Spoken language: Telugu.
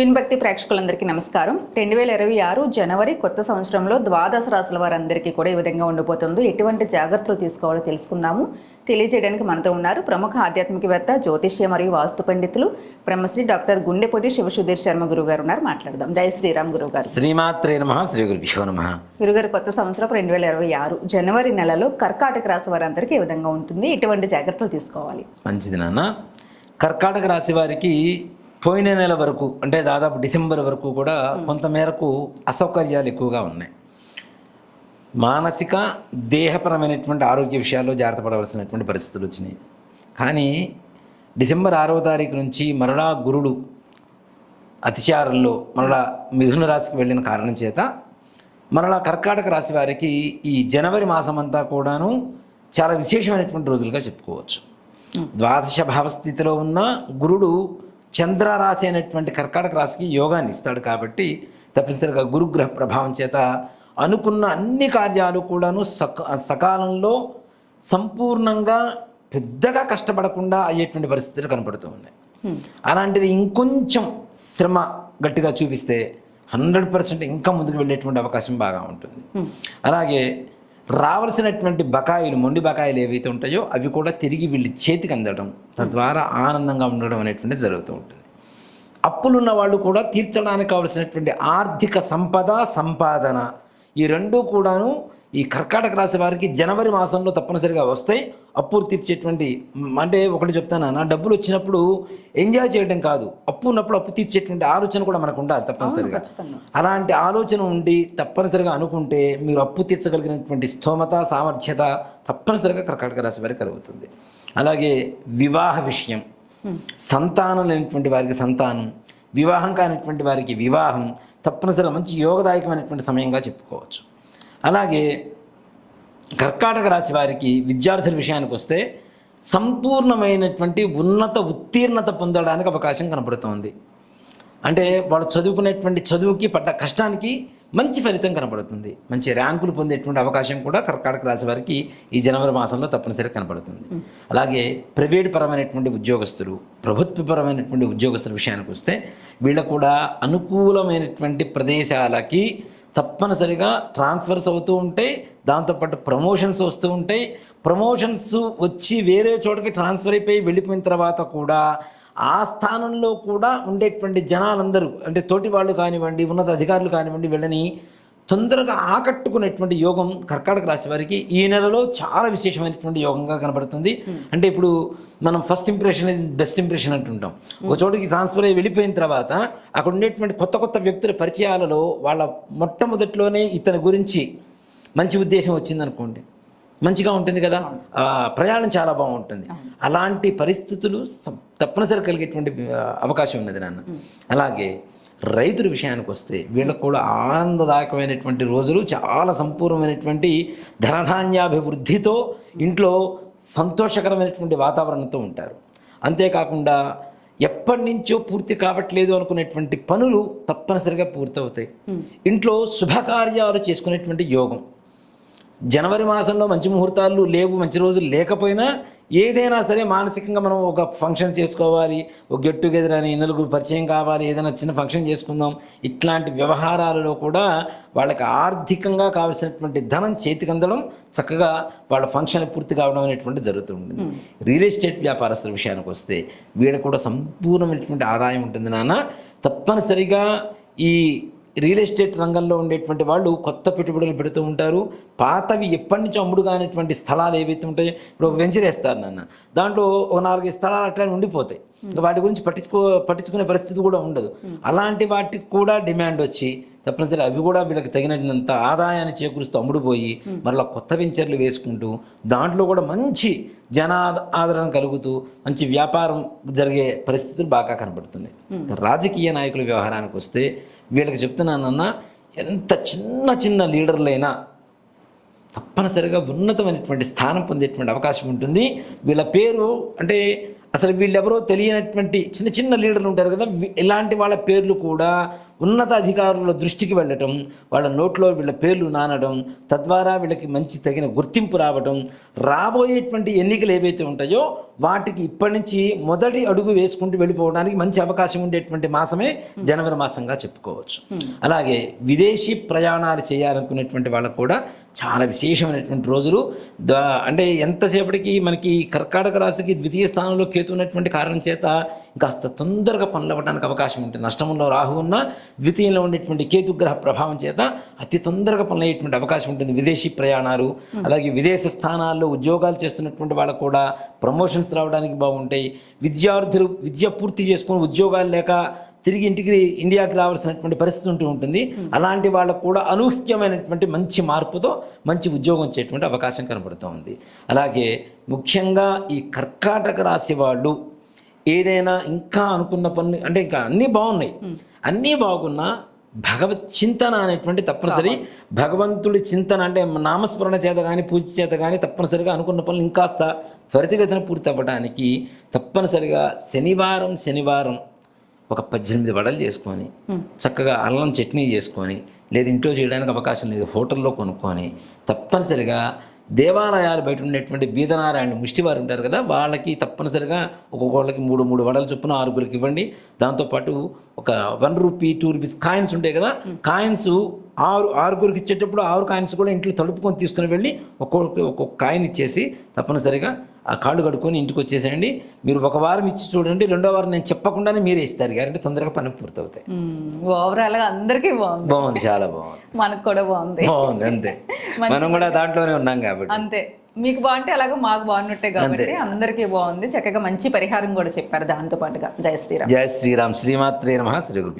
విన్భక్తి ప్రేక్షకులందరికీ నమస్కారం. రెండు వేల ఇరవై ఆరు జనవరి కొత్త సంవత్సరంలో ద్వాదశ రాశుల వారందరికీ కూడా ఈ విధంగా ఉండబోతుంది ఎటువంటి జాగ్రత్తలు తీసుకోవాలో తెలుసుకుందాము. తెలియజేయడానికి మనతో ఉన్నారు ప్రముఖ ఆధ్యాత్మికవేత్త జ్యోతిష్య మరియు వాస్తు పండితులు బ్రహ్మశ్రీ డాక్టర్ గుండెపొడి శివసుధీర్ శర్మ గురువు గారు ఉన్నారు. మాట్లాడదాం. జై శ్రీరామ్ గురువు గారు శ్రీమాత్రే నమ శ్రీ గురుభ్యో నమ. గురుగారు కొత్త సంవత్సరం రెండు వేల ఇరవై ఆరు జనవరి నెలలో కర్కాటక రాశి వారందరికీ ఈ విధంగా ఉంటుంది. ఎటువంటి జాగ్రత్తలు తీసుకోవాలి? మంచిది నాన్న. కర్కాటక రాశి వారికి పోయిన నెల వరకు అంటే దాదాపు డిసెంబర్ వరకు కూడా కొంతమేరకు అసౌకర్యాలు ఎక్కువగా ఉన్నాయి. మానసిక దేహపరమైనటువంటి ఆరోగ్య విషయాల్లో జాగ్రత్త పడవలసినటువంటి పరిస్థితులు వచ్చినాయి. కానీ డిసెంబర్ ఆరవ తారీఖు నుంచి మరలా గురుడు అతిచారంలో మరలా మిథున రాశికి వెళ్ళిన కారణం చేత మరలా కర్కాటక రాశి వారికి ఈ జనవరి మాసం అంతా కూడాను చాలా విశేషమైనటువంటి రోజులుగా చెప్పుకోవచ్చు. ద్వాదశ భావస్థితిలో ఉన్న గురుడు చంద్ర రాశి అయినటువంటి కర్కాటక రాశికి యోగాన్ని ఇస్తాడు కాబట్టి తప్పనిసరిగా గురుగ్రహ ప్రభావం చేత అనుకున్న అన్ని కార్యాలు కూడాను సక సకాలంలో సంపూర్ణంగా పెద్దగా కష్టపడకుండా అయ్యేటువంటి పరిస్థితులు కనపడుతూ ఉన్నాయి. అలాంటిది ఇంకొంచెం శ్రమ గట్టిగా చూపిస్తే హండ్రెడ్ పర్సెంట్ ఇంకా ముందుకు వెళ్ళేటువంటి అవకాశం బాగా ఉంటుంది. అలాగే రావాల్సినటువంటి బకాయిలు మొండి బకాయిలు ఏవైతే ఉంటాయో అవి కూడా తిరిగి వీళ్ళు చేతికి అందడం తద్వారా ఆనందంగా ఉండడం అనేటువంటిది జరుగుతూ ఉంటుంది. అప్పులున్న వాళ్ళు కూడా తీర్చడానికి కావలసినటువంటి ఆర్థిక సంపద సంపాదన ఈ రెండూ కూడాను ఈ కర్కాటక రాశి వారికి జనవరి మాసంలో తప్పనిసరిగా వస్తాయి. అప్పులు తీర్చేటువంటి అంటే ఒకటి చెప్తాను నా డబ్బులు వచ్చినప్పుడు ఎంజాయ్ చేయడం కాదు. అప్పు ఉన్నప్పుడు అప్పు తీర్చేటువంటి ఆలోచన కూడా మనకు ఉండాలి తప్పనిసరిగా. అలాంటి ఆలోచన ఉండి తప్పనిసరిగా అనుకుంటే మీరు అప్పు తీర్చగలిగినటువంటి స్థోమత సామర్థ్యత తప్పనిసరిగా కర్కాటక రాశి వారికి కలుగుతుంది. అలాగే వివాహ విషయం. సంతానం లేనటువంటి వారికి సంతానం వివాహం కానిటువంటి వారికి వివాహం తప్పనిసరిగా మంచి యోగదాయకమైనటువంటి సమయంగా చెప్పుకోవచ్చు. అలాగే కర్కాటక రాశి వారికి విద్యార్థుల విషయానికి వస్తే సంపూర్ణమైనటువంటి ఉన్నత ఉత్తీర్ణత పొందడానికి అవకాశం కనబడుతోంది అంటే వాళ్ళు చదువుకునేటువంటి చదువుకి పడ్డ కష్టానికి మంచి ఫలితం కనబడుతుంది మంచి ర్యాంకులు పొందేటువంటి అవకాశం కూడా కర్కాటక రాశి వారికి ఈ జనవరి మాసంలో తప్పనిసరిగా కనబడుతుంది అలాగే ప్రైవేట్ పరమైనటువంటి ఉద్యోగస్తులు ప్రభుత్వపరమైనటువంటి ఉద్యోగస్తుల విషయానికి వస్తే వీళ్ళకు కూడా అనుకూలమైనటువంటి ప్రదేశాలకి తప్పనిసరిగా ట్రాన్స్ఫర్స్ అవుతూ ఉంటాయి. దాంతోపాటు ప్రమోషన్స్ వస్తూ ఉంటాయి. ప్రమోషన్స్ వచ్చి వేరే చోటకి ట్రాన్స్ఫర్ అయిపోయి వెళ్ళిపోయిన తర్వాత కూడా ఆ స్థానంలో కూడా ఉండేటువంటి జనాలందరూ అంటే తోటి వాళ్ళు కానివ్వండి ఉన్నత అధికారులు కానివ్వండి వీళ్ళని తొందరగా ఆకట్టుకునేటువంటి యోగం కర్కాటక రాశి వారికి ఈ నెలలో చాలా విశేషమైనటువంటి యోగంగా కనబడుతుంది. అంటే ఇప్పుడు మనం first impression is best impression అంటుంటాం. ఒక చోటికి ట్రాన్స్ఫర్ అయ్యి వెళ్ళిపోయిన తర్వాత అక్కడ ఉండేటువంటి కొత్త కొత్త వ్యక్తుల పరిచయాలలో వాళ్ళ మొట్టమొదటిలోనే ఇతని గురించి మంచి ఉద్దేశం వచ్చిందనుకోండి. మంచిగా ఉంటుంది కదా? ప్రయాణం చాలా బాగుంటుంది. అలాంటి పరిస్థితులు తప్పనిసరి కలిగేటువంటి అవకాశం ఉన్నది నాన్న. అలాగే రైతుల విషయానికి వస్తే వీళ్ళకు కూడా ఆనందదాయకమైనటువంటి రోజులు చాలా సంపూర్ణమైనటువంటి ధనధాన్యాభివృద్ధితో ఇంట్లో సంతోషకరమైనటువంటి వాతావరణంతో ఉంటారు. అంతేకాకుండా ఎప్పటి నుంచో పూర్తి కావట్లేదు అనుకునేటువంటి పనులు తప్పనిసరిగా పూర్తవుతాయి. ఇంట్లో శుభకార్యాలు చేసుకునేటువంటి యోగం. జనవరి మాసంలో మంచి ముహూర్తాలు లేవు మంచి రోజులు లేకపోయినా ఏదైనా సరే మానసికంగా మనం ఒక ఫంక్షన్ చేసుకోవాలి ఒక గెట్ టుగెదర్ అని నలుగురు పరిచయం కావాలి ఏదైనా చిన్న ఫంక్షన్ చేసుకుందాం ఇట్లాంటి వ్యవహారాలలో కూడా వాళ్ళకి ఆర్థికంగా కావలసినటువంటి ధనం చేతికి అందడం చక్కగా వాళ్ళ ఫంక్షన్ పూర్తి కావడం అనేటువంటి జరుగుతుంది రియల్ ఎస్టేట్ వ్యాపారస్తుల విషయానికి వస్తే వీళ్ళకి కూడా సంపూర్ణమైనటువంటి ఆదాయం ఉంటుంది నాన్న. తప్పనిసరిగా ఈ రియల్ ఎస్టేట్ రంగంలో ఉండేటువంటి వాళ్ళు కొత్త పెట్టుబడులు పెడుతూ ఉంటారు. పాతవి ఎప్పటి నుంచి అమ్ముడు కానిటువంటి స్థలాలు ఏవైతే ఉంటాయో ఇప్పుడు ఒక వెంచర్ వేస్తారు నాన్న. దాంట్లో ఒక నాలుగైదు స్థలాలు అట్లా ఉండిపోతాయి. వాటి గురించి పట్టించుకో పట్టించుకునే పరిస్థితి కూడా ఉండదు. అలాంటి వాటికి కూడా డిమాండ్ వచ్చి తప్పనిసరి అవి కూడా వీళ్ళకి తగినంత ఆదాయాన్ని చేకూరుస్తూ అమ్ముడుపోయి మరలా కొత్త వెంచర్లు వేసుకుంటూ దాంట్లో కూడా మంచి జనా ఆదరణ కలుగుతూ మంచి వ్యాపారం జరిగే పరిస్థితులు బాగా కనబడుతున్నాయి. రాజకీయ నాయకుల వ్యవహారానికి వస్తే వీళ్ళకి చెప్తున్నానన్నా ఎంత చిన్న చిన్న లీడర్లైనా తప్పనిసరిగా ఉన్నతమైనటువంటి స్థానం పొందేటువంటి అవకాశం ఉంటుంది. వీళ్ళ పేరు అంటే అసలు వీళ్ళెవరో తెలియనటువంటి చిన్న చిన్న లీడర్లు ఉంటారు కదా ఇలాంటి వాళ్ళ పేర్లు కూడా ఉన్నత అధికారుల దృష్టికి వెళ్ళటం వాళ్ళ నోట్లో వీళ్ళ పేర్లు నానడం తద్వారా వీళ్ళకి మంచి తగిన గుర్తింపు రావడం రాబోయేటువంటి ఎన్నికలు ఏవైతే ఉంటాయో వాటికి ఇప్పటి నుంచి మొదటి అడుగు వేసుకుంటూ వెళ్ళిపోవడానికి మంచి అవకాశం ఉండేటువంటి మాసమే జనవరి మాసంగా చెప్పుకోవచ్చు. అలాగే విదేశీ ప్రయాణాలు చేయాలనుకునేటువంటి వాళ్ళకు కూడా చాలా విశేషమైనటువంటి రోజులు. అంటే ఎంతసేపటికి మనకి కర్కాటక రాశికి ద్వితీయ స్థానంలో కేతు ఉన్నటువంటి కారణం చేత కాస్త తొందరగా పనులు అవ్వడానికి అవకాశం ఉంటుంది. నష్టంలో రాహు ఉన్న ద్వితీయంలో ఉండేటువంటి కేతుగ్రహ ప్రభావం చేత అతి తొందరగా పనులు అయ్యేటువంటి అవకాశం ఉంటుంది. విదేశీ ప్రయాణాలు అలాగే విదేశ స్థానాల్లో ఉద్యోగాలు చేస్తున్నటువంటి వాళ్ళకు కూడా ప్రమోషన్స్ రావడానికి బాగుంటాయి. విద్యార్థులు విద్య పూర్తి చేసుకుని ఉద్యోగాలు లేక తిరిగి ఇంటికి ఇండియాకి రావాల్సినటువంటి పరిస్థితి ఉంటూ ఉంటుంది. అలాంటి వాళ్ళకు కూడా అనూహ్యమైనటువంటి మంచి మార్పుతో మంచి ఉద్యోగం వచ్చేటువంటి అవకాశం కనబడుతూ ఉంది. అలాగే ముఖ్యంగా ఈ కర్కాటక రాశి వాళ్ళు ఏదైనా ఇంకా అనుకున్న పనులు అంటే ఇంకా అన్నీ బాగున్నాయి. అన్నీ బాగున్నా భగవత్ చింతన అనేటువంటి తప్పనిసరి భగవంతుడి చింతన అంటే నామస్మరణ చేత కానీ పూజ చేత కానీ తప్పనిసరిగా అనుకున్న పనులు ఇంకాస్త త్వరితగతిన పూర్తి అవ్వడానికి తప్పనిసరిగా శనివారం శనివారం ఒక పద్దెనిమిది వడలు చేసుకొని చక్కగా అల్లం చట్నీ చేసుకొని లేదు ఇంట్లో చేయడానికి అవకాశం లేదు హోటల్లో కొనుక్కొని తప్పనిసరిగా దేవాలయాలు బయట ఉండేటువంటి బీదనారాయణ ముష్టివారు ఉంటారు కదా వాళ్ళకి తప్పనిసరిగా ఒక్కొక్కళ్ళకి మూడు మూడు వడలు చొప్పున ఆరుగురికి ఇవ్వండి. దాంతోపాటు ఒక one rupee two rupees coins ఉంటాయి కదా కాయిన్స్ ఆరు ఆరుగురికి ఇచ్చేటప్పుడు ఆరు కాయిన్స్ కూడా ఇంట్లో తడుపుకొని తీసుకుని వెళ్ళి ఒక్కొక్కరికి ఒక్కొక్క కాయిన్ ఇచ్చేసి తప్పనిసరిగా ఆ కాళ్ళు కడుక్కొని ఇంటికి వచ్చేసేయండి. మీరు ఒక వారం ఇచ్చి చూడండి రెండో వారం నేను చెప్పకుండానే మీరే ఇస్తారు. గ్యారంటీ తొందరగా పని పూర్తవుతాయి. ఓవరాల్గా అందరికీ బాగుంది. బాగుంది చాలా బాగుంది. మనకు కూడా బాగుంది. బాగుంది అంతే. మనం కూడా దాంట్లోనే ఉన్నాం కాబట్టి. అంతే. మీకు బాగుంటే అలాగే మాకు బాగున్నట్టే కాబట్టి అందరికీ బాగుంది. చక్కగా మంచి పరిహారం కూడా చెప్పారు దాంతో పాటుగా. జయ శ్రీరామ్. జయ శ్రీరామ్. శ్రీమాత్రే నమ. శ్రీ గురు